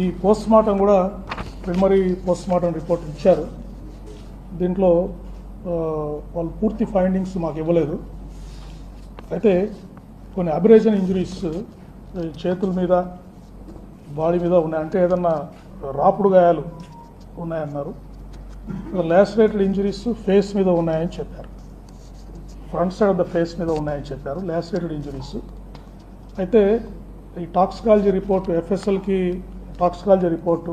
ఈ post mortem కూడా primary post mortem report ఇచ్చారు. దీంట్లో వాళ్ళు పూర్తి ఫైండింగ్స్ మాకు ఇవ్వలేదు. అయితే కొన్ని అబిరేజన్ ఇంజరీస్ చేతుల మీద బాడీ మీద ఉన్నాయి. అంటే ఏదన్నా రాపుడు గాయాలు ఉన్నాయన్నారు. లాసరేటెడ్ ఇంజరీస్ ఫేస్ మీద ఉన్నాయని చెప్పారు. Front side of the face మీద ఉన్నాయని చెప్పారు లాసరేటెడ్ ఇంజరీస్. అయితే ఈ టాక్సికాలజీ రిపోర్ట్ ఎఫ్ఎస్ఎల్కి టాక్సికాలజీ రిపోర్టు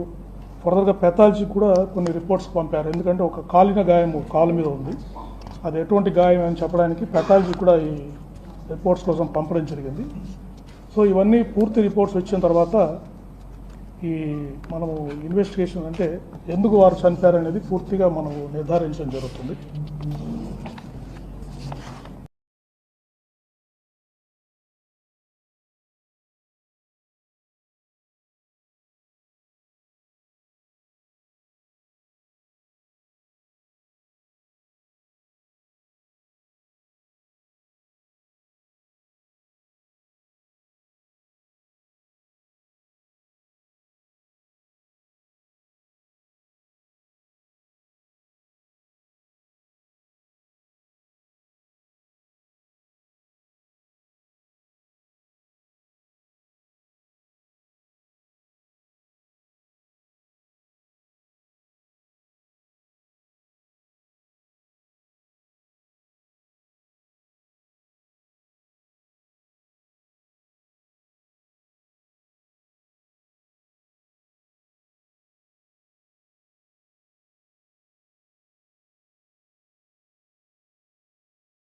ఫర్దర్గా పెథాలజీ కూడా కొన్ని రిపోర్ట్స్ పంపారు. ఎందుకంటే ఒక కాలిన గాయం కాలు మీద ఉంది. అది ఎటువంటి గాయం అని చెప్పడానికి పెథాలజీ కూడా ఈ రిపోర్ట్స్ కోసం పంపడం జరిగింది. సో ఇవన్నీ పూర్తి రిపోర్ట్స్ వచ్చిన తర్వాత ఈ మనము ఇన్వెస్టిగేషన్ అంటే ఎందుకు వారు చనిపారనేది అనేది పూర్తిగా మనము నిర్ధారించడం జరుగుతుంది.